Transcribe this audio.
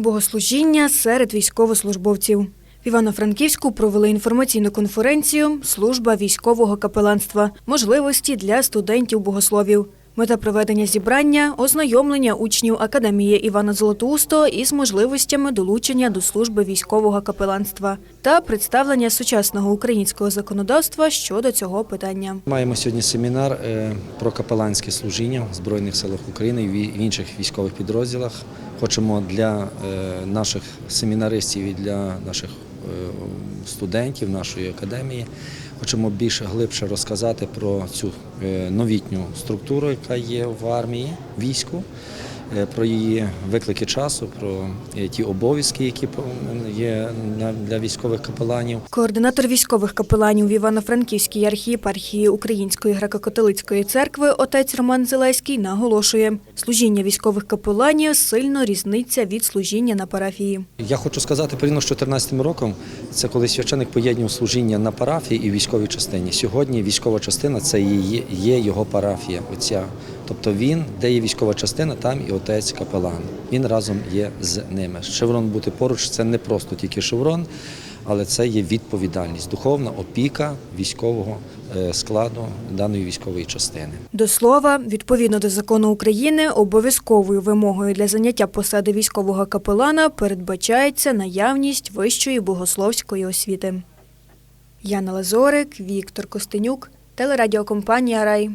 Богослужіння серед військовослужбовців. В Івано-Франківську провели інформаційну конференцію Служба військового капеланства. Можливості для студентів-богословів. Мета проведення зібрання ознайомлення учнів Академії Івана Золотоустого із можливостями долучення до служби військового капеланства та представлення сучасного українського законодавства щодо цього питання. Маємо сьогодні семінар е, про капеланське служіння в Збройних силах України і в інших військових підрозділах. Хочемо для е, наших семінаристів і для наших студентів нашої академії. Хочемо більше глибше розказати про цю е, новітню структуру, яка є в армії, війську, е, про її виклики часу, про е, ті обов'язки, які є для військових капеланів. Координатор військових капеланів в Івано-Франківській архієпархії Української греко-католицької церкви отець Роман Зелеський наголошує, служіння військових капеланів сильно різниця від служіння на парафії. Я хочу сказати, порівняно з 2014 роком, це коли священик поєднував служіння на парафії і військовій частині. Сьогодні військова частина це є його парафія. Оця. Тобто він, де є військова частина, там і отець капелан. Він разом є з ними. Шеврон бути поруч це не просто тільки шеврон, але це є відповідальність, духовна опіка військового е, складу даної військової частини. До слова, відповідно до закону України, обов'язковою вимогою для заняття посади військового капелана передбачається наявність вищої богословської освіти. Яна Лазорик, Віктор Костенюк, телерадіокомпанія Рай.